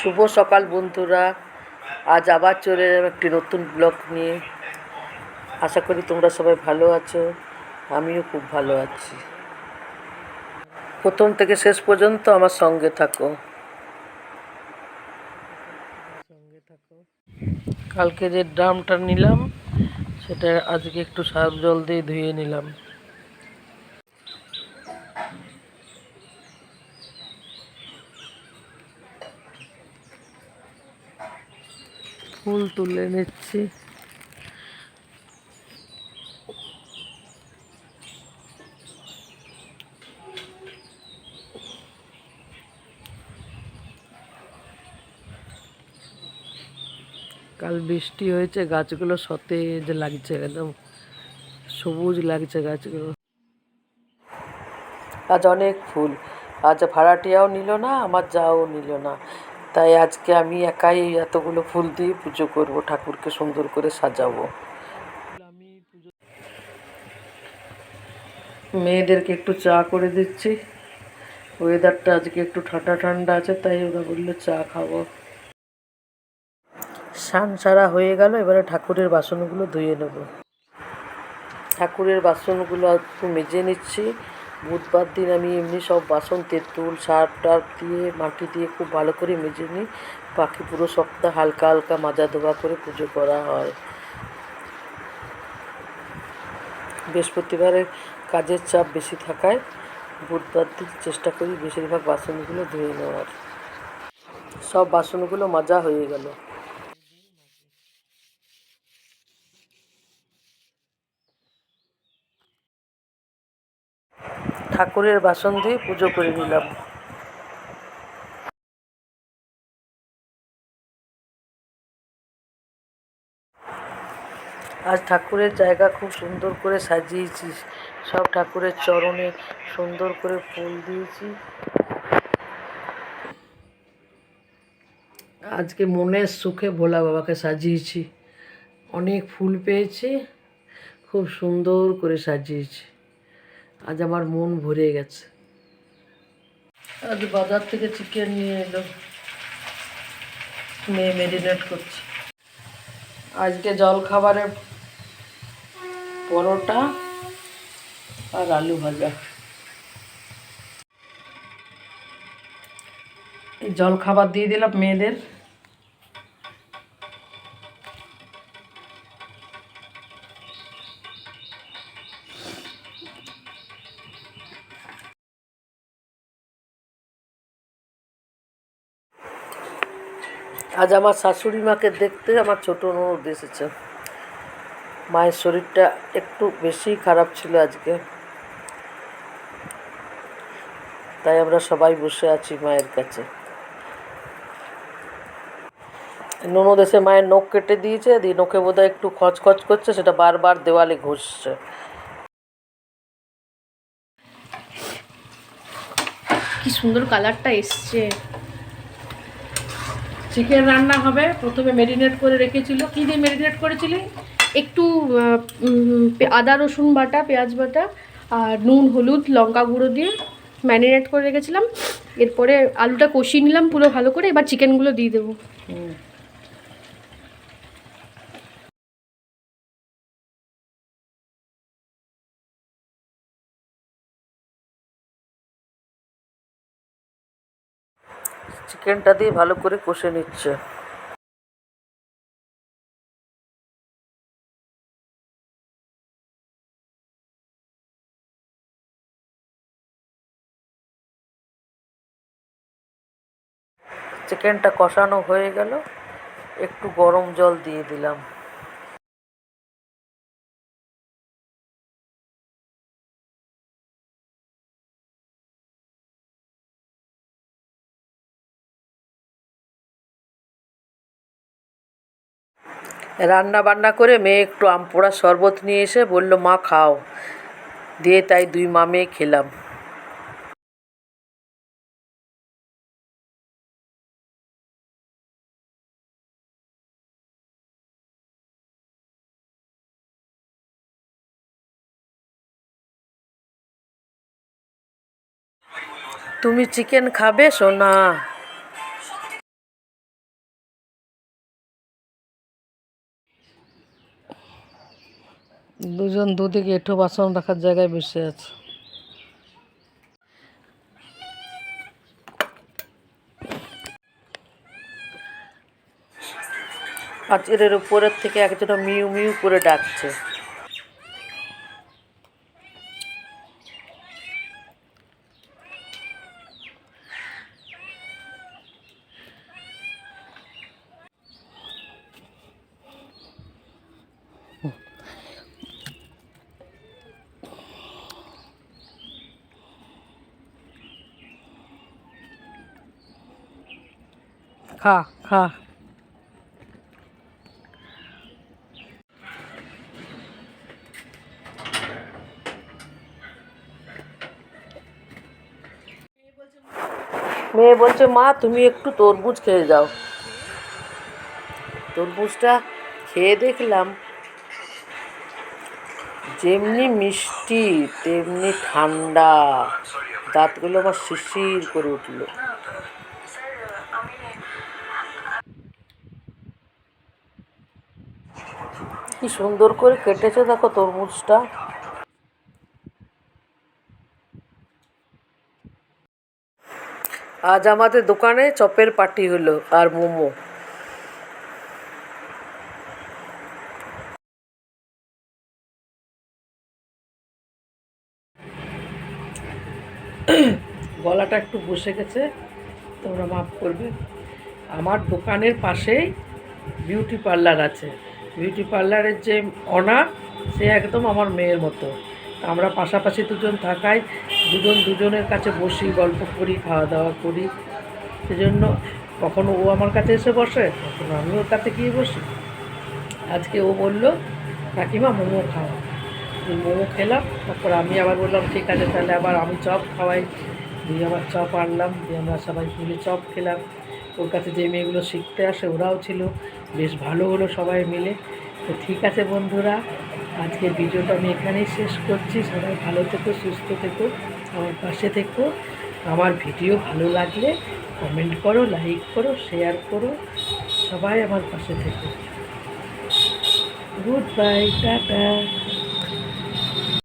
শুভ সকাল বন্ধুরা। আজ আবার চলে এলাম একটি নতুন ব্লগ নিয়ে। আশা করি তোমরা সবাই ভালো আছো, আমিও খুব ভালো আছি। প্রথম থেকে শেষ পর্যন্ত আমার সঙ্গে থাকো। সঙ্গে থাকো কালকে যে ড্রামটা নিলাম, সেটা আজকে একটু সার্ফ জল দিয়ে ধুয়ে নিলাম। ফুল তুলে নিচ্ছি। কাল বৃষ্টি হয়েছে, গাছগুলো সতেজ লাগছে একদম, সবুজ লাগছে গাছগুলো। আজ অনেক ফুল, আজ ভাড়াটিয়াও নিল না, আমার যাও নিল না। তাই আজকে আমি একাই এই এতগুলো ফুল দিয়ে পুজো করব, ঠাকুরকে সুন্দর করে সাজাবো। মেয়েদেরকে একটু চা করে দিচ্ছি। ওয়েদারটা আজকে একটু ঠান্ডা ঠান্ডা আছে, তাই ওরা বলল চা খাব। স্নান সারা হয়ে গেল, এবারে ঠাকুরের বাসনগুলো ধুয়ে নেব। ঠাকুরের বাসনগুলো একটু মেজে নিচ্ছি। বুধবার দিন আমি এমনি সব বাসন তেঁতুল সার্ফ টার্ফ দিয়ে, মাটি দিয়ে খুব ভালো করে মেজে নিই। বাকি পুরো সপ্তাহ হালকা হালকা মাজা ধোয়া করে পুজো করা হয়। বৃহস্পতিবারে কাজের চাপ বেশি থাকায় বুধবার দিন চেষ্টা করি বেশিরভাগ বাসনগুলো ধুয়ে নেওয়ার। সব বাসনগুলো মাজা হয়ে গেল। ঠাকুরের বাসন দিয়ে পুজো করে নিলাম। আজ ঠাকুরের জায়গা খুব সুন্দর করে সাজিয়েছি। সব ঠাকুরের চরণে সুন্দর করে ফুল দিয়েছি। আজকে মনের সুখে ভোলা বাবাকে সাজিয়েছি। অনেক ফুল পেয়েছি, খুব সুন্দর করে সাজিয়েছি। আজ আমার মন ভরে গেছে। আজ বাজার থেকে চিকেন নিয়ে এলো। মেয়ে মেরিনেট করছে। আজকে জল খাবারে পরোটা আর আলু ভাজা। জল খাবার দিয়ে দিলাম মেয়েদের। আজ আমার শাশুড়ি মাকে দেখতে আমার ছোটো ননদ এসেছে। মায়ের শরীরটা একটু বেশি খারাপ ছিল আজকে। তাই আমরা সবাই বসে আছি মায়ের কাছে। ননদ এসে মায়ের নখ কেটে দিয়েছে, দিয়ে নখে বোধহয় একটু খচখচ করছে, সেটা বারবার দেওয়ালে ঘষছে। কি সুন্দর কালারটা এসছে। চিকেন রান্না হবে। প্রথমে মেরিনেট করে রেখেছিল। কী দিয়ে মেরিনেট করেছিলি? একটু আদা রসুন বাটা পেঁয়াজ বাটা আর নুন হলুদ লঙ্কা গুঁড়ো দিয়ে ম্যারিনেট করে রেখেছিলাম। এরপরে আলুটা কষিয়ে নিলাম পুরো ভালো করে। এবার চিকেনগুলো দিয়ে দেবো। চিকেনটা দিয়ে ভালো করে কষে নিচ্ছে। চিকেনটা কষানো হয়ে গেল। একটু গরম জল দিয়ে দিলাম। রান্না বান্না করে মেয়ে একটু আম পোড়া শরবত নিয়ে এসে বলল, মা, খাও। দিয়ে তাই দুই মা মেয়ে খেলাম। তুমি চিকেন খাবে সোনা? দুজন দুদিকে এঠো বাসন রাখার জায়গায় বসে আছে। পাঁচিরের উপরের থেকে একজন মিউ মিউ করে ডাকছে। খা খা। মেয়ে বলছে, মা, তুমি একটু তরমুজ খেয়ে যাও। তরমুজটা খেয়ে দেখলাম যেমনি মিষ্টি, তেমনি ঠান্ডা। দাঁতগুলো আমার শিরশির করে উঠল। কি সুন্দর করে কেটেছে দেখো তরমুজটা। আজ আমাদের দোকানে চপের পার্টি হলো আর মোমো। গলাটা একটু বসে গেছে, তোমরা মাফ করবে। আমার দোকানের পাশেই বিউটি পার্লার আছে। বিউটি পার্লারের যে অনার সে একদম আমার মেয়ের মতো। আমরা পাশাপাশি দুজন থাকায় দুজন দুজনের কাছে বসি, গল্প করি খাওয়া দাওয়া করি। সেজন্য কখনো ও আমার কাছে এসে বসে, কখনো আমি ওর কাছে গিয়ে বসি। আজকে ও বলল, কাকিমা, মোমো খাওয়া মোমো খেলাম, তারপর আমি আবার বললাম, ঠিক আছে, তাহলে আবার আমি চপ খাওয়াই। দিয়ে আবার চপ আনলাম, দিয়ে আমরা সবাই মিলে চপ খেলাম। ওর কাছে যে মেয়েগুলো শিখতে আসে ওরাও ছিল। বেশ ভালো হলো সবাই মিলে। তো ঠিক আছে বন্ধুরা, আজকের ভিডিওটা আমি এখানেই শেষ করছি। সবাই ভালো থেকো, সুস্থ থেকো, আমার পাশে থেকো। আমার ভিডিও ভালো লাগলে কমেন্ট করো লাইক করো শেয়ার করো। সবাই আমার পাশে থেকো। Good bye tata.